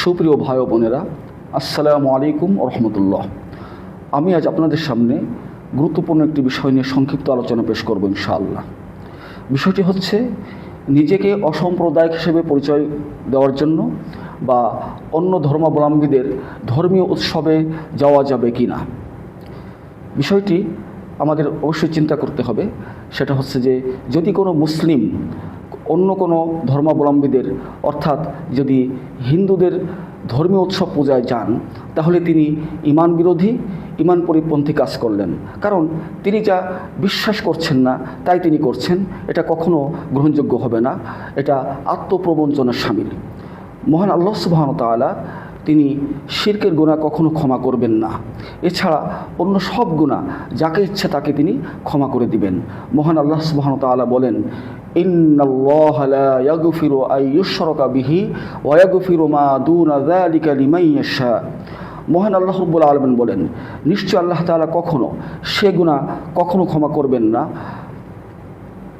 সুপ্রিয় ভাই বোনেরা, আসসালামু আলাইকুম রহমতুল্লাহ। আমি আজ আপনাদের সামনে গুরুত্বপূর্ণ একটি বিষয় নিয়ে সংক্ষিপ্ত আলোচনা পেশ করব ইনশাআল্লাহ। বিষয়টি হচ্ছে নিজেকে অসাম্প্রদায়িক হিসেবে পরিচয় দেওয়ার জন্য বা অন্য ধর্মাবলম্বীদের ধর্মীয় উৎসবে যাওয়া যাবে কি না বিষয়টি আমাদের অবশ্যই চিন্তা করতে হবে, সেটা হচ্ছে যে যদি কোনো মুসলিম অন্য কোনো ধর্মাবলম্বীদের, অর্থাৎ যদি হিন্দুদের ধর্মীয় উৎসব পূজায় যান, তাহলে তিনি ইমান বিরোধী, ইমান পরিপন্থী কাজ করলেন। কারণ তিনি যা বিশ্বাস করছেন না, তাই তিনি করছেন। এটা কখনো গ্রহণযোগ্য হবে না। এটা আত্মপ্রবঞ্চনার সামিল। মহান আল্লাহ সুবাহন তাআলা তিনি শিরকের গুণা কখনো ক্ষমা করবেন না। এছাড়া অন্য সব গুণা যাকে ইচ্ছে তাকে তিনি ক্ষমা করে দিবেন। মহান আল্লাহ সুবাহন তাআলা বলেন মহান আল্লাহ রব্বুল আলমিন বলেন, নিশ্চয় আল্লাহ তাআলা কখনো সে গুণা কখনো ক্ষমা করবেন না।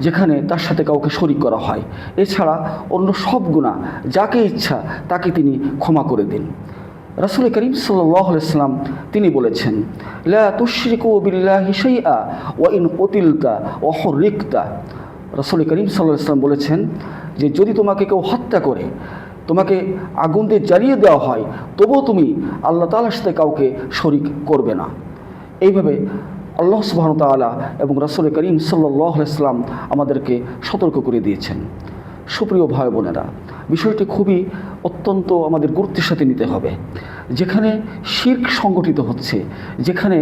যেখানে তার সাথে কাউকে শরিক করা হয়। এছাড়া অন্য সব গুণা যাকে ইচ্ছা, তাকে তিনি ক্ষমা করে দিন। রাসুল করিম সাল্লাম তিনি বলেছেন, লা রাসুল করিম সাল্লাহ ইসলাম বলেছেন যে, যদি তোমাকে কেউ হত্যা করে, তোমাকে আগুন দিয়ে জ্বালিয়ে দেওয়া হয়, তবুও তুমি আল্লাহ তালার সাথে কাউকে শরিক করবে না। এইভাবে আল্লাহ সুবাহন তালা এবং রাসুল করিম সাল্লাহ ইসলাম আমাদেরকে সতর্ক করে দিয়েছেন। সুপ্রিয় ভাই বোনেরা, বিষয়টি খুবই অত্যন্ত আমাদের গুরুত্বের সাথে নিতে হবে। যেখানে শির্ক সংগঠিত হচ্ছে, যেখানে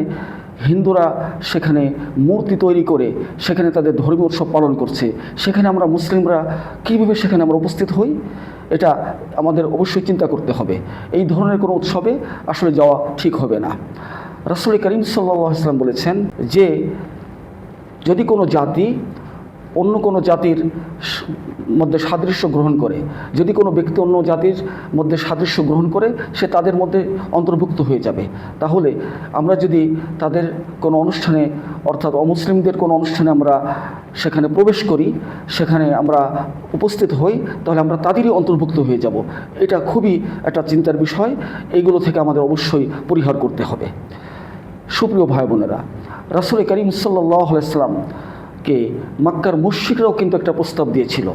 হিন্দুরা সেখানে মূর্তি তৈরি করে, সেখানে তাদের ধর্মীয় উৎসব পালন করছে, সেখানে আমরা মুসলিমরা কীভাবে সেখানে আমরা উপস্থিত হই, এটা আমাদের অবশ্যই চিন্তা করতে হবে। এই ধরনের কোনো উৎসবে আসলে যাওয়া ঠিক হবে না। রাসুল করিম সাল্লাহ ইসলাম বলেছেন যে যদি কোনো জাতি অন্য কোনো জাতির মধ্যে সাদৃশ্য গ্রহণ করে, যদি কোনো ব্যক্তি অন্য জাতির মধ্যে সাদৃশ্য গ্রহণ করে, সে তাদের মধ্যে অন্তর্ভুক্ত হয়ে যাবে। তাহলে আমরা যদি তাদের কোনো অনুষ্ঠানে, অর্থাৎ অমুসলিমদের কোনো অনুষ্ঠানে আমরা সেখানে প্রবেশ করি, সেখানে আমরা উপস্থিত হই, তাহলে আমরা তাদেরই অন্তর্ভুক্ত হয়ে যাব। এটা খুবই একটা চিন্তার বিষয়। এইগুলো থেকে আমাদের অবশ্যই পরিহার করতে হবে। সুপ্রিয় ভাই বোনেরা রাসুল করিম সাল্লাহ আলাইসাল্লাম কে মক্কার মুশ্রিকরাও কিন্তু একটা প্রস্তাব দিয়েছিল।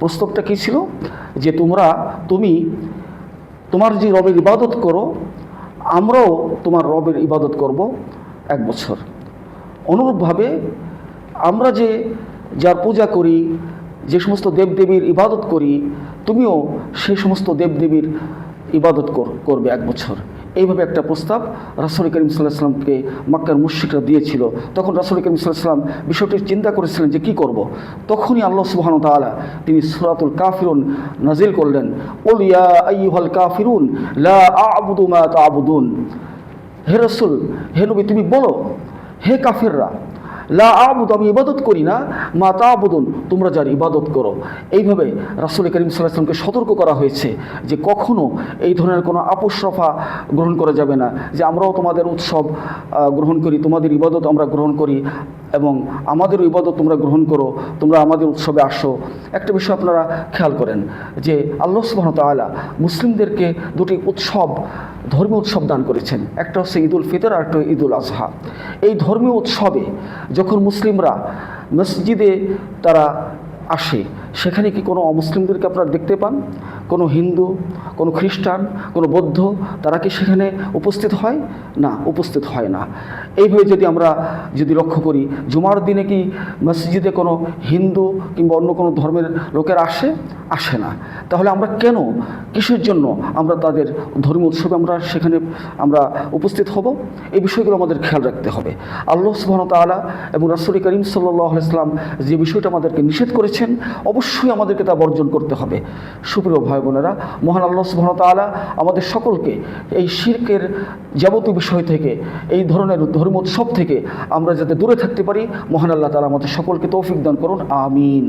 প্রস্তাবটা কী ছিল? যে তোমরা, তুমি তোমার যে রবের ইবাদত করো, আমরাও তোমার রবের ইবাদত করব এক বছর। অনুরূপভাবে আমরা যে, যার পূজা করি, যে সমস্ত দেবদেবীর ইবাদত করি, তুমিও সেই সমস্ত দেবদেবীর ইবাদত করবে এক বছর। এইভাবে একটা প্রস্তাব রাসুল করিম সাল্লাহামকে মক্কার মুশ্রিকরা দিয়েছিল। তখন রাসুল করিম সাল্লাহাম বিষয়টি চিন্তা করেছিলেন যে কি করব। তখনই আল্লাহ সুবাহন তালা তিনি সুরাতুল কাফিরুন নাজিল করলেন। ওলিয়া আইহল কাফিরুন লা আবুদু মা তাবুদুন। হে রসুল, হে নবী, তুমি বলো, হে কাফিররা লা আবুদ, আমি ইবাদত করি না। মা তা আবুদুন তোমরা যার ইবাদত করো। এইভাবে রাসুল করিম সাল্লাহামকে সতর্ক করা হয়েছে যে কখনও এই ধরনের কোনো আপোষরফা গ্রহণ করা যাবে না, যে আমরাও তোমাদের উৎসব গ্রহণ করি, তোমাদের ইবাদত আমরা গ্রহণ করি। এবং আমাদেরও ইবাদত তোমরা গ্রহণ করো, তোমরা আমাদের উৎসবে আসো। একটা বিষয় আপনারা খেয়াল করেন যে আল্লাহ সুবাহ তালা মুসলিমদেরকে দুটি উৎসব, ধর্মীয় উৎসব দান করেছেন। একটা হচ্ছে ঈদুল ফিতর, আর একটা ঈদুল আজহা এই ধর্মীয় উৎসবে যখন মুসলিমরা মসজিদে তারা আসে, সেখানে কি কোনো অমুসলিমদেরকে আপনারা দেখতে পান? কোনো হিন্দু, কোনো খ্রিস্টান, কোনো বৌদ্ধ, তারা কি সেখানে উপস্থিত হয়? না, উপস্থিত হয় না। এইভাবে যদি আমরা যদি লক্ষ্য করি, জুমার দিনে কি মসজিদে কোনো হিন্দু কিংবা অন্য কোনো ধর্মের লোকের আসে? আসে না। তাহলে আমরা কেন, কিসের জন্য আমরা তাদের ধর্মীয় উৎসবে আমরা সেখানে আমরা উপস্থিত হব? এই বিষয়গুলো আমাদের খেয়াল রাখতে হবে। আল্লাহ সুবাহন তালা এবং রাসুল করিম সাল্লাহ ইসলাম যে বিষয়টা আমাদেরকে নিষেধ করেছেন, অবশ্যই আমাদেরকে তা বর্জন করতে হবে। সুপ্রিয় বোনেরা, মহান আল্লাহ সুবাহন তালা আমাদের সকলকে এই শির্কের যাবতীয় বিষয় থেকে, এই ধরনের ধর্ম উৎসব থেকে আমরা যাতে দূরে থাকতে পারি, মহান আল্লাহ তালা আমাদের সকলকে তৌফিক দান করুন, আমিন।